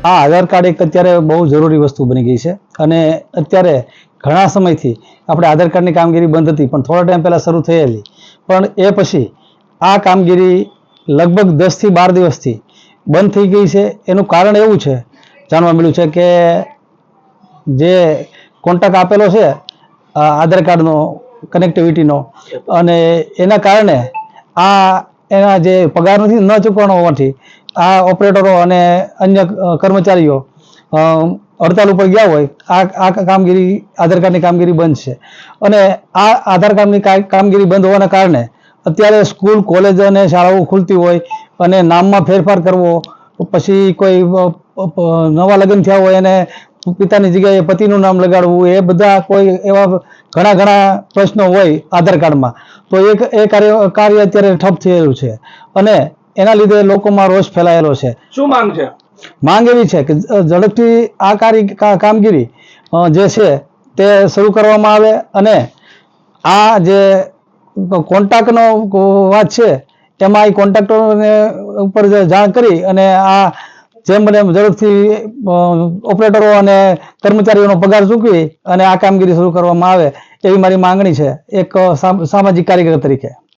આ આધાર કાર્ડ એક અત્યારે બહુ જરૂરી વસ્તુ બની ગઈ છે. અને અત્યારે ઘણા સમયથી આપણે આધાર કાર્ડની કામગીરી બંધ હતી, પણ થોડા ટાઈમ પહેલાં શરૂ થયેલી. પણ એ પછી આ કામગીરી લગભગ દસથી બાર દિવસથી બંધ થઈ ગઈ છે. એનું કારણ એવું છે, જાણવા મળ્યું છે કે જે કોન્ટેક્ટ આપેલો છે આધાર કાર્ડનો કનેક્ટિવિટીનો અને એના કારણે આ એના જે પગાર નથી, ન ચૂકવાનો હોવાથી આ ઓપરેટરો અને અન્ય કર્મચારીઓ હડતાલ ઉપર ગયા હોય, આ આ કામગીરી, આધાર કાર્ડની કામગીરી બંધ છે. અને આ આધાર કાર્ડની કામગીરી બંધ હોવાના કારણે અત્યારે સ્કૂલ, કોલેજ અને શાળાઓ ખુલતી હોય અને નામમાં ફેરફાર કરવો, પછી કોઈ નવા લગ્ન થયા હોય અને પિતાની જગ્યાએ પતિનું નામ લગાડવું, એ બધા કોઈ એવા ઘણા ઘણા પ્રશ્નો હોય આધાર કાર્ડમાં. તો એ કાર્ય કાર્ય અત્યારે ઠપ થયેલું છે. અને એના લીધે લોકોમાં રોષ ફેલાયેલો છે. શું માંગ છે? માંગ એવી છે કે ઝડપથી આ કાર્ય કામગીરી જે છે તે શરૂ કરવામાં આવે અને આ જે કોન્ટ્રાક્ટનો વાત છે એમાં એ કોન્ટ્રાક્ટરોને ઉપર જે જાણ કરી અને આ જેમ બને ઝડપથી ઓપરેટરો અને કર્મચારીઓનો પગાર ચૂકવી અને આ કામગીરી શરૂ કરવામાં આવે એવી મારી માંગણી છે એક સામ- સામાજિક કાર્યકર તરીકે.